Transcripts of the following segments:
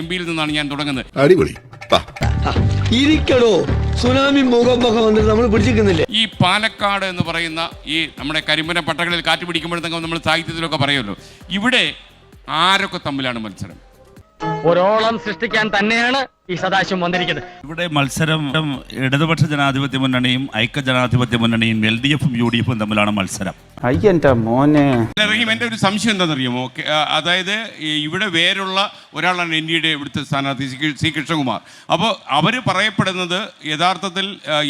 M പിയിൽ നിന്നാണ് ഞാൻ തുടങ്ങുന്നത്. അടിപൊളി. ഇരിക്കണോ സുനാമി മുഖമൊക്കെ വന്നിട്ട് നമ്മൾ പിടിച്ചിരിക്കുന്നില്ലേ? ഈ പാലക്കാട് എന്ന് പറയുന്ന ഈ നമ്മുടെ കരിമ്പന പട്ടകളിൽ കാറ്റ് പിടിക്കുമ്പോഴത്തേക്കും നമ്മൾ സാഹിത്യത്തിലൊക്കെ പറയുമല്ലോ. ഇവിടെ ആരൊക്കെ തമ്മിലാണ് മത്സരം? ഒരോളം സൃഷ്ടിക്കാൻ തന്നെയാണ് ഈ സദാശിവം വന്നിരിക്കുന്നത്. ഇവിടെ മത്സരം ഇടതുപക്ഷ ജനാധിപത്യ മുന്നണിയും ഐക്യ ജനാധിപത്യ മുന്നണിയും എൽ ഡി എഫും യു ഡി എഫും തമ്മിലാണ് മത്സരം. അയ്യന്റെ മോനെ. റഹീം എന്റെ ഒരു സംശയം എന്താണെന്നറിയാമോ? അതായത് ഇവിടെ വേരുള്ള ഒരാളാണ് എൻ ഡിയുടെ ഇവിടുത്തെ സ്ഥാനാർത്ഥി സി സി കൃഷ്ണകുമാർ. അപ്പോൾ അവർ പറയപ്പെടുന്നത് യഥാർത്ഥത്തിൽ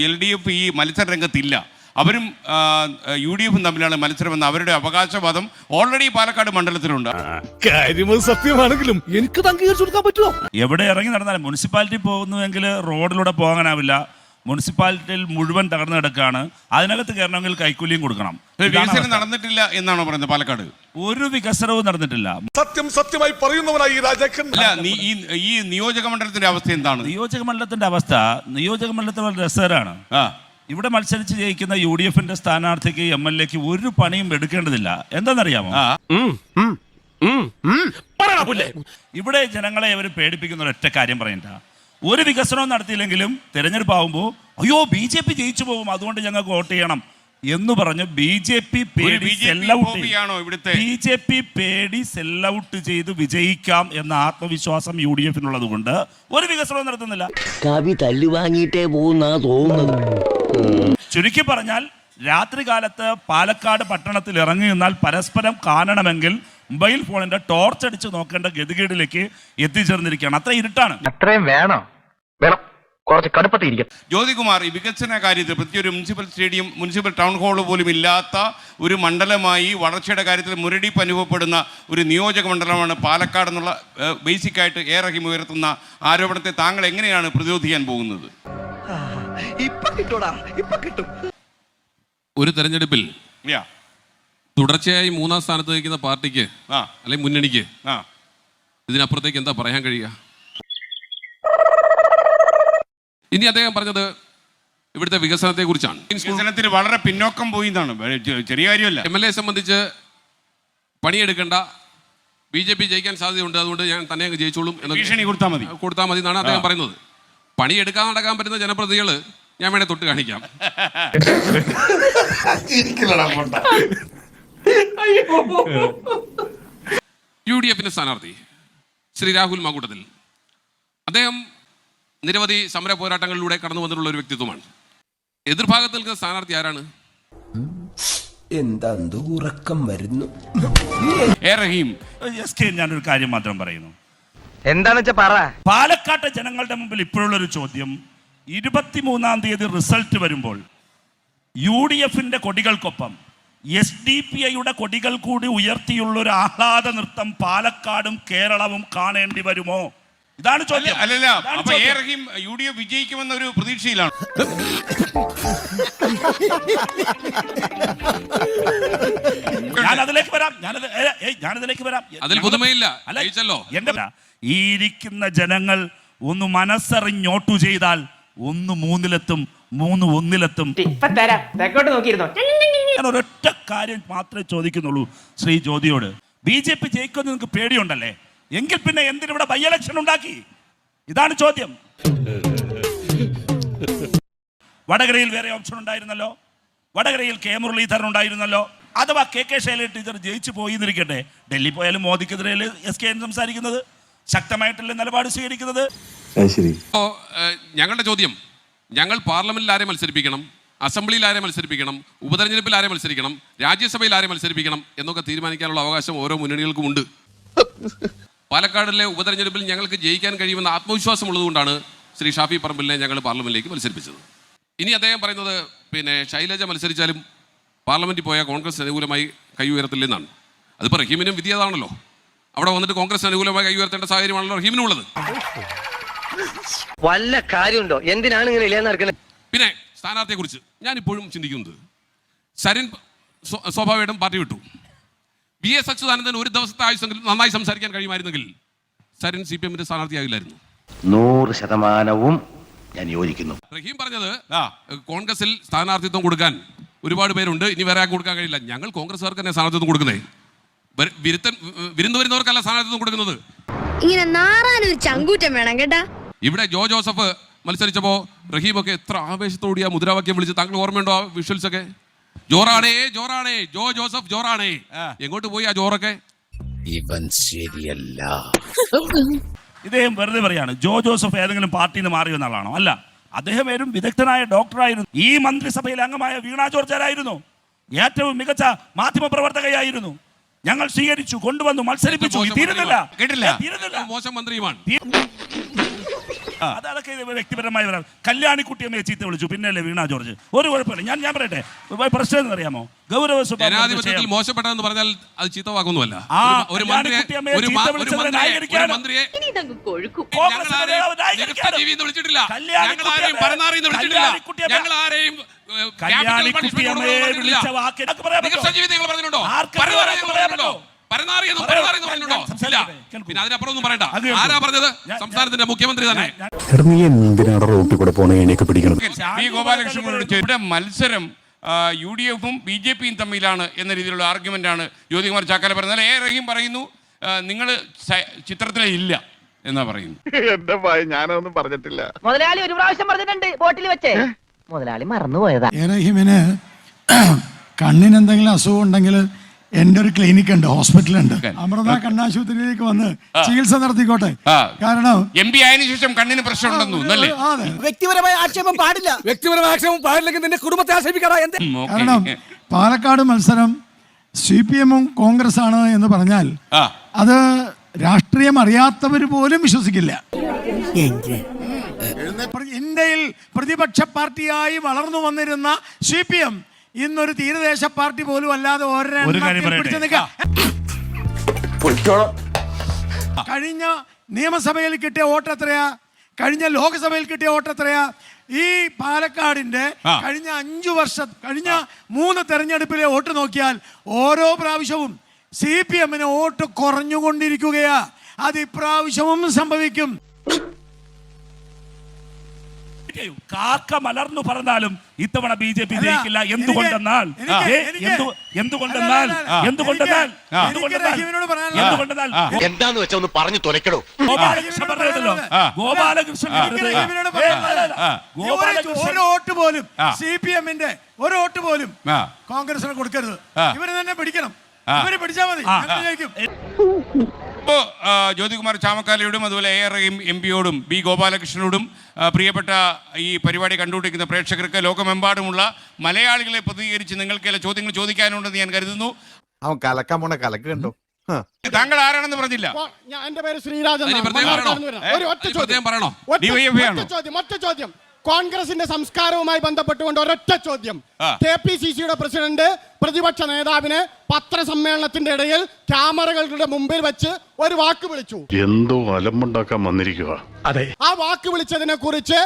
എൽ ഡി എഫ് ഈ മത്സര രംഗത്തില്ല. അവരും യു ഡി എഫും തമ്മിലാണ് മത്സരമെന്ന് അവരുടെ അവകാശവാദം ഓൾറെഡി പാലക്കാട് മണ്ഡലത്തിലുണ്ട്. സത്യമാണെങ്കിലും എനിക്ക് അംഗീകരിച്ചു കൊടുക്കാൻ പറ്റുമോ? എവിടെ ഇറങ്ങി നടന്നാലും മുനിസിപ്പാലിറ്റി പോകുന്നുവെങ്കിൽ റോഡിലൂടെ പോകാനാവില്ല. മുനിസിപ്പാലിറ്റിയിൽ മുഴുവൻ തകർന്നു കിടക്കുകയാണ് അതിനകത്ത് കയറണമെങ്കിൽ കൈക്കൂലിയും കൊടുക്കണം. വികസനം നടന്നിട്ടില്ല എന്നാണോ പറയുന്നത് പാലക്കാട്? ഒരു വികസനവും നടന്നിട്ടില്ല. സത്യം സത്യമായി പറയുന്നവനായി ഈ രാജാക്കൻ. നീ ഈ ഈ നിയോജക മണ്ഡലത്തിന്റെ അവസ്ഥ എന്താണ്? നിയോജക മണ്ഡലത്തിന്റെ അവസ്ഥ നിയോജക മണ്ഡലത്തിൽ രസകരമാണ് ആ. ഇവിടെ മത്സരിച്ച് ജയിക്കുന്ന യു ഡി എഫിന്റെ സ്ഥാനാർത്ഥിക്ക് എം എൽ എക്ക് ഒരു പണിയും എടുക്കേണ്ടതില്ല. എന്താണെന്നറിയാമോ? ഇവിടെ ജനങ്ങളെ അവർ പേടിപ്പിക്കുന്ന ഒരൊറ്റ കാര്യം പറയണ്ട. ഒരു വികസനവും നടത്തിയില്ലെങ്കിലും തെരഞ്ഞെടുപ്പ് ആകുമ്പോൾ അയ്യോ ബി ജെ പി ജയിച്ചു പോകും അതുകൊണ്ട് ഞങ്ങൾക്ക് വോട്ട് ചെയ്യണം എന്ന് പറഞ്ഞ് ബി ജെ പി ഒരു പേടി സെല്ലൗട്ട് ഫോബിയാണോ ഇവിടുത്തെ? ബി ജെ പി പേടി സെല്ലൗട്ട് ചെയ്ത് വിജയിക്കാം എന്ന ആത്മവിശ്വാസം യു ഡി എഫിനുള്ളത് കൊണ്ട് ഒരു വികസനവും നടത്തുന്നില്ല. കവി തല്ലു വാങ്ങിയിട്ടേ പോകുന്നാ തോന്നുന്നത്. ചുരുക്കി പറഞ്ഞാൽ രാത്രി കാലത്ത് പാലക്കാട് പട്ടണത്തിൽ ഇറങ്ങി നിന്നാൽ പരസ്പരം കാണണമെങ്കിൽ മൊബൈൽ ഫോണിന്റെ ടോർച്ച് അടിച്ച് നോക്കേണ്ട ഗതികേടിലേക്ക് എത്തിച്ചേർന്നിരിക്കുകയാണ്. അത്ര ഇരുട്ടാണ്. അത്രയും വേണം. വേണം. കുറച്ച് കടുപ്പത്തിരിക്കും ജ്യോതികുമാർ ഈ വികസന കാര്യത്തിൽ പ്രത്യേക ഒരു municipal stadium municipal town hall പോലും ഇല്ലാത്ത ഒരു മണ്ഡലമായി വളർച്ചയുടെ കാര്യത്തിൽ മുരടിപ്പ് അനുഭവപ്പെടുന്ന ഒരു നിയോജക മണ്ഡലമാണ് പാലക്കാട് എന്നുള്ള ബേസിക്കായിട്ട് ഏറെ ഉയർത്തുന്ന ആരോപണത്തെ താങ്കൾ എങ്ങനെയാണ് പ്രതിരോധിക്കാൻ പോകുന്നത്? കിട്ടൂടാ. ഇപ്പൊ കിട്ടും. ഒരു തെരഞ്ഞെടുപ്പിൽ യാ. തുടർച്ചയായി മൂന്നാം സ്ഥാനത്ത് നിൽക്കുന്ന പാർട്ടിക്ക് അല്ലെങ്കിൽ മുന്നണിക്ക് ആ. ഇതിനപ്പുറത്തേക്ക് എന്താ പറയാൻ കഴിയുക? ഇനി അദ്ദേഹം പറഞ്ഞത് ഇവിടുത്തെ വികസനത്തെ കുറിച്ചാണ്. വികസനത്തിൽ വളരെ പിന്നോക്കം പോയി എന്നാണ്. ചെറിയ കാര്യമല്ല. എം എൽ എ സംബന്ധിച്ച് പണിയെടുക്കേണ്ട. ബി ജെ പി ജയിക്കാൻ സാധ്യതയുണ്ട്. അതുകൊണ്ട് ഞാൻ തന്നെ അങ്ങ് ജയിച്ചോളും കൊടുത്താൽ മതി. കൊടുത്താൽ മതി എന്നാണ് അദ്ദേഹം പറയുന്നത്. പണിയെടുക്കാൻ നടക്കാൻ പറ്റുന്ന ജനപ്രതിനിധികൾ ഞാൻ വേണേ തൊട്ട് കാണിക്കാം. യു ഡി എഫിന്റെ സ്ഥാനാർത്ഥി ശ്രീ രാഹുൽ മാങ്കൂട്ടത്തിൽ. അദ്ദേഹം നിരവധി സമര പോരാട്ടങ്ങളിലൂടെ കടന്നു വന്നിട്ടുള്ള ഒരു വ്യക്തിത്വമാണ്. എതിർഭാഗത്ത് നിൽക്കുന്ന സ്ഥാനാർത്ഥി ആരാണ്? എന്താ ഉറക്കം വരുന്നു? ഞാനൊരു കാര്യം മാത്രം പറയുന്നു. എന്താണെന്ന് വെച്ചാൽ പറ. പാലക്കാട്ടെ ജനങ്ങളുടെ മുമ്പിൽ ഇപ്പോഴുള്ള ഒരു ചോദ്യം ഇരുപത്തിമൂന്നാം തീയതി റിസൾട്ട് വരുമ്പോൾ യു ഡി എഫിന്റെ കൊടികൾക്കൊപ്പം എസ് ഡി പി ഐയുടെ കൊടികൾ കൂടി ഉയർത്തിയുള്ള ഒരു ആഹ്ലാദ നൃത്തം പാലക്കാടും കേരളവും കാണേണ്ടി വരുമോ? ഇതാണ് ചോദ്യം. അല്ലല്ല. അപ്പൊ A. Rahim U D F വിജയിക്കുമെന്ന ഒരു പ്രതീക്ഷയിലാണ്. ഞാൻ അതിലേക്ക് വരാം. ഞാനത് ഏയ്, ഞാനതിലേക്ക് വരാം. അതിൽ പുതുമയില്ല. അല്ല, എന്റെ ഈ ഇരിക്കുന്ന ജനങ്ങൾ ഒന്ന് മനസ്സറിഞ്ഞോട്ടു ചെയ്താൽ ഒന്ന് മൂന്നിലെത്തും മൂന്ന് ഒന്നിലെത്തും. ഇപ്പൊ തരാം. തെക്കോട്ട് നോക്കിയിരുന്നോ? ഞാൻ ഒരൊറ്റ കാര്യം മാത്രമേ ചോദിക്കുന്നുള്ളൂ ശ്രീ ജ്യോതിയോട്. ബി ജെ പി ജയിക്കുമെന്ന് നിങ്ങൾക്ക് പേടിയുണ്ടല്ലേ? എങ്കിൽ പിന്നെ എന്തിനിവിടെ ബൈ ഇലക്ഷൻ ഉണ്ടാക്കി? ഇതാണ് ചോദ്യം. വടകരയിൽ വേറെ ഓപ്ഷൻ ഉണ്ടായിരുന്നല്ലോ? വടകരയിൽ കെ മുരളീധരൻ ഉണ്ടായിരുന്നല്ലോ? അഥവാ കെ കെ ശൈലജ ടീച്ചർ ജയിച്ചു പോയി എന്നിരിക്കട്ടെ ഡൽഹി പോയാലും മോദിക്കെതിരെ എസ് കെ എൻ സംസാരിക്കുന്നത്? ശക്തമായിട്ടുള്ള നിലപാട് സ്വീകരിക്കുന്നത്? അപ്പോ ഞങ്ങളുടെ ചോദ്യം. ഞങ്ങൾ പാർലമെന്റിൽ ആരെ മത്സരിപ്പിക്കണം? അസംബ്ലിയിൽ ആരെ മത്സരിപ്പിക്കണം? ഉപതെരഞ്ഞെടുപ്പിൽ ആരെ മത്സരിക്കണം? രാജ്യസഭയിൽ ആരെ മത്സരിപ്പിക്കണം? എന്നൊക്കെ തീരുമാനിക്കാനുള്ള അവകാശം ഓരോ മുന്നണികൾക്കും ഉണ്ട്. പാലക്കാടിലെ ഉപതെരഞ്ഞെടുപ്പിൽ ഞങ്ങൾക്ക് ജയിക്കാൻ കഴിയുമെന്ന ആത്മവിശ്വാസം ഉള്ളതുകൊണ്ടാണ് ശ്രീ ഷാഫി പറമ്പിലിനെ ഞങ്ങൾ പാർലമെന്റിലേക്ക് മത്സരിപ്പിച്ചത്. ഇനി അദ്ദേഹം പറയുന്നത് പിന്നെ ശൈലജ മത്സരിച്ചാലും പാർലമെന്റിൽ പോയാൽ കോൺഗ്രസ് അനുകൂലമായി കൈ ഉയരത്തില്ലെന്നാണ്. അതിപ്പോൾ റഹീമിനും വിധി അതാണല്ലോ. അവിടെ വന്നിട്ട് കോൺഗ്രസ് അനുകൂലമായി കൈ ഉയർത്തേണ്ട സാഹചര്യമാണല്ലോ റഹീമിനും ഉള്ളത് വല്ല കാര്യമുണ്ടോ? എന്തിനാണ് ഇങ്ങനെ ഇല്ലാന്നറക്കുന്നത് പിന്നെ സ്ഥാനാർത്ഥിയെ കുറിച്ച് ഞാൻ ഇപ്പോഴും ചിന്തിക്കുന്നത്. സരിൻ സ്വ- സ്വാഭാവികമായിട്ടും പാർട്ടി വിട്ടു. വി എസ് അച്യുതാനന്ദൻ ഒരു ദിവസത്തെ ആയുസെങ്കിലും നന്നായി സംസാരിക്കാൻ കഴിയുമായിരുന്നെങ്കിൽ സരിൻ സി പി എമ്മിന്റെ സ്ഥാനാർത്ഥിയാകില്ലായിരുന്നു. നൂറ് ശതമാനവും ഞാൻ യോജിക്കുന്നു. റഹീം പറഞ്ഞത് കോൺഗ്രസിൽ സ്ഥാനാർത്ഥിത്വം കൊടുക്കാൻ ഒരുപാട് പേരുണ്ട്. ഇനി വേറെ കൊടുക്കാൻ കഴിയില്ല. ഞങ്ങൾ കോൺഗ്രസ്സുകാർക്ക് തന്നെ സ്ഥാനാർത്ഥിത്വം കൊടുക്കുന്നേ? വിരുത്തൻ വിരുന്ന് വരുന്നവർക്കല്ല സ്ഥാനാർത്ഥിത്വം കൊടുക്കുന്നത്. ഇങ്ങനെ നാറാനൊരു ചങ്കൂറ്റം വേണം കേട്ടാ. ഇവിടെ ജോ ജോസഫ് മത്സരിച്ചപ്പോ റഹീമൊക്കെ എത്ര ആവേശത്തോടെ ആ മുദ്രാവാക്യം വിളിച്ചു താങ്കൾ ഓർമ്മയുണ്ടോ ആ വിഷ്വൽസ് ഒക്കെ ജോറാണേ ജോറാണേ ജോ ജോസഫ് ജോറാണേ. എങ്ങോട്ട് പോയി ആ ജോറൊക്കെ? ഇവൻ ശരിയല്ല. ഇദ്ദേഹം വെറുതെ പറയാണ് ജോ ജോസഫ് ഏതെങ്കിലും പാർട്ടിയിൽ നിന്ന് മാറിയ ആളാണോ അല്ല അദ്ദേഹം വേറും വിദഗ്ധനായ ഡോക്ടറായിരുന്നു. ഈ മന്ത്രിസഭയിലെ അംഗമായ വീണ ജോർജ് ആരായിരുന്നു? ഏറ്റവും മികച്ച മാധ്യമ പ്രവർത്തകയായിരുന്നു ഞങ്ങൾ സ്വീകരിച്ചു കൊണ്ടുവന്നു മത്സരിപ്പിച്ചു. തീരുന്നില്ല. കേട്ടില്ല. തീരുന്നില്ല. മോശം മന്ത്രിയുമാണ്. അതൊക്കെ വ്യക്തിപരമായി വരാം കല്യാണിക്കുട്ടിയമ്മയെ ചീത്ത വിളിച്ചു. പിന്നല്ലേ വീണ ജോർജ്. ഒരു കുഴപ്പമില്ല. ഞാൻ ഞാൻ പറയട്ടെ. പ്രശ്നം എന്ന് അറിയാമോ? ഗൗരവ സ്വഭാവം ജനാധിപത്യത്തിൽ. മോശപ്പെട്ടതെന്ന് പറഞ്ഞാൽ അത് ചീത്തവാക്കൊന്നുമല്ല ഒരു- മന്ത്രിയെ വിളിച്ചിട്ടില്ല ഞങ്ങൾ ആരെയും വിളിച്ചിട്ടില്ല. capital punishment കല്യാണിക്കുട്ടിയമ്മയെ വിളിച്ച. വാക്ക് നിങ്ങൾ പറഞ്ഞിട്ടുണ്ടോ? പറഞ്ഞിട്ടുണ്ടോ? പറഞ്ഞിട്ടുണ്ടോ? ഇല്ല. പിന്നെ അതിനപ്പുറം ഒന്നും പറയണ്ട. ആരാ പറഞ്ഞത്? സംസ്ഥാനത്തിന്റെ മുഖ്യമന്ത്രി തന്നെ. നീ എന്തിനാണ് റോട്ടിൽ കൂടെ പോണേ? എനിക്ക് പിടിക്കണം. വി ഗോപാലകൃഷ്ണനോട് ഇവിടെ മത്സരം യു ഡി എഫും ബി ജെ പിയും തമ്മിലാണ് എന്ന രീതിയിലുള്ള ആർഗ്യുമെന്റ് ആണ് ജ്യോതികുമാർ ചാക്കാല പറയുന്നത് ഏ റഹീം പറയുന്നു നിങ്ങൾ ചിത്രത്തിലെ ഇല്ല എന്നാ പറയുന്നു. എന്റെ ഞാനൊന്നും പറഞ്ഞിട്ടില്ല. മുതലാളി ഒരു പ്രാവശ്യം പറഞ്ഞിട്ടുണ്ട് ബോട്ടിൽ വെച്ചേ. മുതലാളി മറന്നുപോയതാ. ഏറഹിമിന് കണ്ണിന് എന്തെങ്കിലും അസുഖം ഉണ്ടെങ്കിൽ എന്റെ ഒരു ക്ലിനിക് ഉണ്ട് ഹോസ്പിറ്റൽ ഉണ്ട്. അമൃത കണ്ണാശുപത്രിയിലേക്ക് വന്ന് ചികിത്സ നടത്തിക്കോട്ടെ. കാരണം എം പി ആയതിനു ശേഷം കണ്ണിന് പ്രശ്നമുണ്ടെന്നു വ്യക്തിപരമായ ആക്ഷേപം പാടില്ല. വ്യക്തിപരമായ ആക്ഷേപം പാടില്ലെങ്കിൽ നിന്റെ കുടുംബത്തെ ആക്ഷേപിക്കടാ എന്ത്? കാരണം പാലക്കാട് മത്സരം സി പി എമ്മും കോൺഗ്രസ് ആണ് എന്ന് പറഞ്ഞാൽ അത് രാഷ്ട്രീയം അറിയാത്തവർ പോലും വിശ്വസിക്കില്ല. ഇന്ത്യയിൽ പ്രതിപക്ഷ പാർട്ടിയായി വളർന്നു വന്നിരുന്ന സി പി എം ഇന്നൊരു തീരദേശ പാർട്ടി പോലും അല്ലാതെ. കഴിഞ്ഞ നിയമസഭയിൽ കിട്ടിയ വോട്ട് എത്രയാ? കഴിഞ്ഞ ലോക്സഭയിൽ കിട്ടിയ വോട്ട് എത്രയാ? ഈ പാലക്കാടിന്റെ കഴിഞ്ഞ അഞ്ചു വർഷ കഴിഞ്ഞ മൂന്ന് തെരഞ്ഞെടുപ്പിലെ വോട്ട് നോക്കിയാൽ ഓരോ പ്രാവശ്യവും സി പി എമ്മിന് വോട്ട് കുറഞ്ഞുകൊണ്ടിരിക്കുകയാ. അത് ഇപ്രാവശ്യവും സംഭവിക്കും. കാക്ക മലർന്നു പറഞ്ഞാലും ഇത്തവണ ബി ജെ പി ജയിക്കില്ല. എന്തുകൊണ്ടെന്നാൽ? എന്തുകൊണ്ടെന്നാൽ. എന്തുകൊണ്ടെന്നാൽ? എന്തുകൊണ്ടെന്നാൽ? എന്താന്ന് വെച്ചാ ഒന്ന് പറഞ്ഞു തുലക്കടോ ഗോപാലകൃഷ്ണൻ പറഞ്ഞല്ലോ. ഗോപാലകൃഷ്ണൻ. ഒരു- വോട്ട് പോലും. സി പി എമ്മിന്റെ ഒരു വോട്ട് പോലും. കോൺഗ്രസിന് കൊടുക്കരുത്. ഇവർ തന്നെ പിടിക്കണം. ഇവർ പിടിച്ചാൽ മതി. ഇപ്പോൾ ജ്യോതികുമാർ ചാമക്കാലയോടും അതുപോലെ എ ആർ എം പിയോടും ബി ഗോപാലകൃഷ്ണനോടും പ്രിയപ്പെട്ട ഈ പരിപാടി കണ്ടുകൊണ്ടിരിക്കുന്ന പ്രേക്ഷകർക്ക് ലോകമെമ്പാടുമുള്ള മലയാളികളെ പ്രതികരിച്ച് നിങ്ങൾക്ക് ചില ചോദ്യങ്ങൾ ചോദിക്കാനുണ്ടെന്ന് ഞാൻ കരുതുന്നു. അവൻ കലക്കാൻ പോണ കലക്ക് കണ്ടോ? താങ്കൾ ആരാണെന്ന് പറഞ്ഞില്ല. എന്റെ പേര് ശ്രീരാജൻ ഒറ്റ DYFI ആണോ? ചോദ്യം ഒറ്റ ചോദ്യം. കോൺഗ്രസിന്റെ സംസ്കാരവുമായി ബന്ധപ്പെട്ടുകൊണ്ട് ഒരൊറ്റ ചോദ്യം. കെ പി സി സിയുടെ പ്രസിഡന്റ് പ്രതിപക്ഷ നേതാവിന് പത്രസമ്മേളനത്തിന്റെ ഇടയിൽ ക്യാമറകളുടെ മുമ്പിൽ വെച്ച് ഒരു വാക്ക് വിളിച്ചു. എന്തോ അലമ്പുണ്ടാക്കാൻ വന്നിരിക്കുക അതെ. ആ വാക്ക് വിളിച്ചതിനെ കുറിച്ച്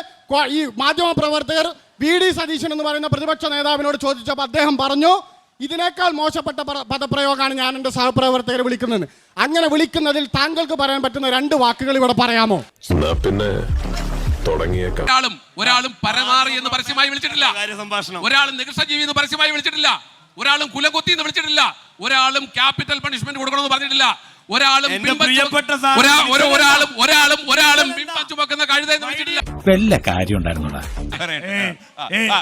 ഈ മാധ്യമ പ്രവർത്തകർ വി ഡി സതീശൻ എന്ന് പറയുന്ന പ്രതിപക്ഷ നേതാവിനോട് ചോദിച്ചപ്പോൾ അദ്ദേഹം പറഞ്ഞു ഇതിനേക്കാൾ മോശപ്പെട്ട പദ- പദപ്രയോഗമാണ് ഞാൻ എന്റെ സഹപ്രവർത്തകരെ വിളിക്കുന്നത്. അങ്ങനെ വിളിക്കുന്നതിൽ താങ്കൾക്ക് പറയാൻ പറ്റുന്ന രണ്ട് വാക്കുകൾ ഇവിടെ പറയാമോ? പിന്നെ തുടങ്ങിയേക്കാം. ഒരാളും ഒരാളും പരമാറി എന്ന് പരസ്യമായി വിളിച്ചിട്ടില്ല. ഒരാളും നികൃഷ്ടജീവി എന്ന് പരസ്യമായി വിളിച്ചിട്ടില്ല. ഒരാളും കുലകുത്തി എന്ന് വിളിച്ചിട്ടില്ല. ഒരാളും ക്യാപിറ്റൽ പണിഷ്മെന്റ് കൊടുക്കണമെന്ന് പറഞ്ഞിട്ടില്ല. ഒരാളും ഒരാളും ഒരാളും ഒരാളും ബിംബം ചുമക്കുന്ന കഴുത എന്ന് വിളിച്ചിട്ടില്ല. വല്ല കാര്യം ഉണ്ടായിരുന്നുടാ?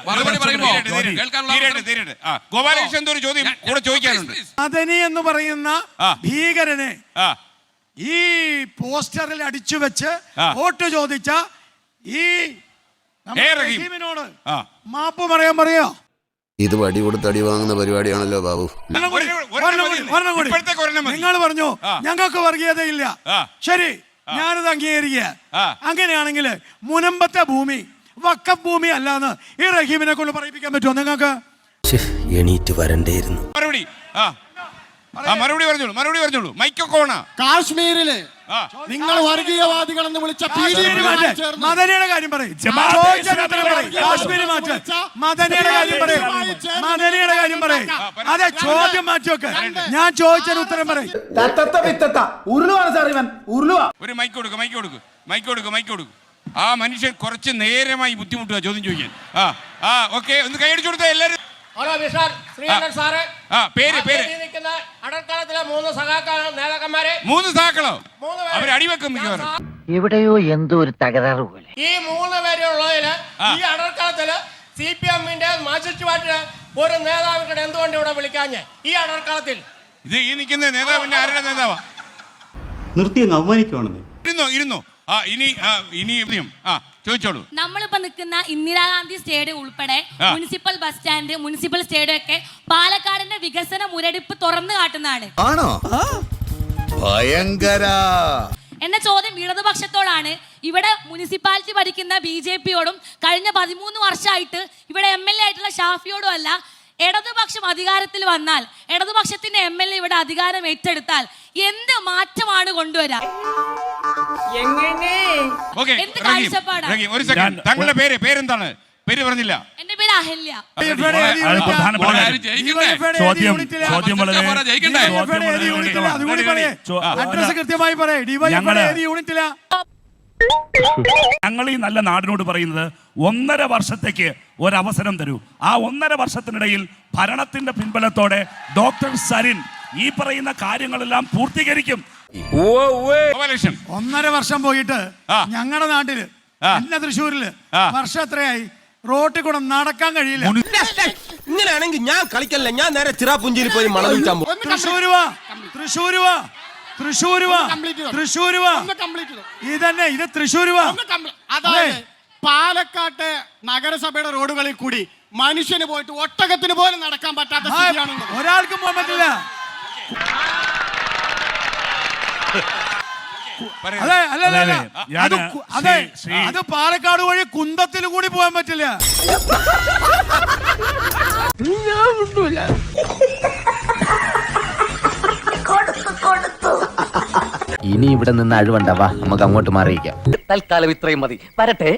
മറുപടി പറയുമ്പോ ഗോപാലകൃഷ്ണൻ ഒരു ചോദ്യം കൂടെ ചോദിക്കാനുണ്ട്. please. എന്ന് പറയുന്ന. ഭീകരനെ ഈ പോസ്റ്ററിൽ അടിച്ചു വെച്ച് വോട്ട് ചോദിച്ച ഈ റഹീമിനോട് ആ. മാപ്പ് പറയാൻ പറയോ. ഇത് വടി കൊടുത്ത് അടി വാങ്ങുന്ന പരിപാടിയാണല്ലോ ബാബു. നിങ്ങൾ പറഞ്ഞു. ഞങ്ങൾക്ക് വർഗീയതയില്ല. ശരി ഞാനിത് അംഗീകരിക്കുക. അങ്ങനെയാണെങ്കിൽ മുനമ്പത്തെ ഭൂമി വക്കഫ് ഭൂമി അല്ലാന്ന് ഈ റഹീമിനെ കൊണ്ട് പറയിപ്പിക്കാൻ പറ്റുമോ നിങ്ങൾക്ക്? എണീറ്റ് വരണ്ടേയിരുന്നു. മറുപടി. ആ മറുപടി പറഞ്ഞോളൂ മറുപടി പറഞ്ഞോളൂ. മൈക്കൊക്കെ ഓണാ? കാശ്മീരിൽ നിങ്ങൾ വർഗീയവാദികൾ എന്ന് വിളിച്ച മദനിയുടെ കാര്യം പറയും. കാശ്മീർ മാറ്റ് മദനിയുടെ കാര്യം പറയും. മദനിയുടെ കാര്യം പറയും. അതെ ചോദ്യം മാറ്റിയൊക്കെ ഞാൻ ചോദിച്ചതിന് ഉത്തരം പറയും. ഒരു മൈക്ക് കൊടുക്ക് മൈക്ക് കൊടുക്ക്. മൈക്ക് കൊടുക്ക് മൈക്ക് കൊടുക്ക്. ആ മനുഷ്യൻ കുറച്ച് നേരമായി ബുദ്ധിമുട്ടുക ചോദ്യം ചോദിക്കാൻ. ആ ആ ഓക്കെ. ഒന്ന് കൈയടിച്ചു കൊടുത്ത എല്ലാവരും ആ പേര് പേര്. നിൽക്കുന്ന അടൽക്കാലത്തിലെ മൂന്ന് സഖാക്ക നേതാക്കന്മാരെ. മൂന്ന് സാക്കളോ മൂന്ന് പേര്. അവർ അടിവെക്കും മിക്കവാറും. എവിടെയോ എന്തോ ഒരു തകരാറ് പോലെ. ഈ മൂന്ന് പേരുള്ളതിൽ ആ. ഈ അടൽക്കാലത്തിൽ സി പി എമ്മിന്റെ മാർക്സിസ്റ്റ് പാർട്ടിയുടെ ഒരു നേതാവിനെ എന്തുകൊണ്ട് ഇവിടെ വിളിക്കാഞ്ഞ്? ഈ അടൽക്കാലത്തിൽ. ഇത് ഈ നിൽക്കുന്ന നേതാവിന്റെ ആരുടെ നേതാവാ? നിർത്തി അങ്ങ് അവമാനിക്കുവാണെന്ന്. ഇരുന്നോ ഇരുന്നോ? ആ ഇനി ആ, ഇനി. ആ ചോദിച്ചോളൂ. നമ്മളിപ്പോ നിൽക്കുന്ന ഇന്ദിരാഗാന്ധി സ്റ്റേഡിയം ഉൾപ്പെടെ. Municipal bus stand municipal stadium ഒക്കെ പാലക്കാടിന്റെ വികസന മുരടിപ്പ് തുറന്നു കാട്ടുന്നതാണ്. ആണോ? ഭയങ്കര. എന്ന ചോദ്യം ഇടതുപക്ഷത്തോടാണ്. ഇവിടെ മുനിസിപ്പാലിറ്റി ഭരിക്കുന്ന ബി ജെ പിയോടും കഴിഞ്ഞ പതിമൂന്ന് വർഷമായിട്ട് ഇവിടെ എം എൽ എ ആയിട്ടുള്ള ഷാഫിയോടും അല്ല ഇടതുപക്ഷം അധികാരത്തിൽ വന്നാൽ ഇടതുപക്ഷത്തിന്റെ എം എൽ എ ഇവിടെ അധികാരം ഏറ്റെടുത്താൽ എന്ത് മാറ്റമാണ് കൊണ്ടുവരാ ഓക്കെ എന്ത് ഒരു സെക്കൻഡ് തങ്ങളുടെ പേര് പേരെന്താണ്? പേര് പറഞ്ഞില്ല. എന്റെ പേര് അഹല്യ? ചോദ്യം ചോദ്യം വളരെ കൃത്യമായി പറയേ. ഞങ്ങൾ ഞങ്ങൾ ഈ നല്ല നാടിനോട് പറയുന്നത് ഒന്നര വർഷത്തേക്ക് ഒരവസരം തരൂ. ആ ഒന്നര വർഷത്തിനിടയിൽ ഭരണത്തിന്റെ പിൻബലത്തോടെ ഡോക്ടർ സരിൻ ഈ പറയുന്ന കാര്യങ്ങളെല്ലാം പൂർത്തീകരിക്കും. ഒന്നര വർഷം പോയിട്ട് ഞങ്ങളുടെ നാട്ടിൽ ആ. എന്റെ തൃശ്ശൂരിൽ. വർഷം എത്രയായി? റോട്ടിൽ കൂടെ നടക്കാൻ കഴിയില്ല. ഇങ്ങനെയാണെങ്കിൽ ഞാൻ കളിക്കല്ല ഞാൻ നേരെ ചിറാപുഞ്ചിയിൽ പോയി മണം തൃശ്ശൂരുവാ പോകും തൃശ്ശൂര് വാ. ഇതന്നെ ഇത് തൃശ്ശൂർ അതായത് പാലക്കാട്ടെ നഗരസഭയുടെ റോഡുകളിൽ കൂടി മനുഷ്യന് പോയിട്ട് ഒട്ടകത്തിന് പോലും നടക്കാൻ പറ്റാത്ത ഒരാൾക്കും പോകാൻ പറ്റില്ല. അതെ അല്ല അല്ല, അല്ല. അതെ, അത്. പാലക്കാട് വഴി കുന്തത്തിന് കൂടി പോകാൻ പറ്റില്ല. ഇനി ഇവിടെ നിന്ന് അഴുവണ്ടവാ നമുക്ക് അങ്ങോട്ട് മാറിയിക്കാം തൽക്കാലം ഇത്രയും മതി. വരട്ടെ.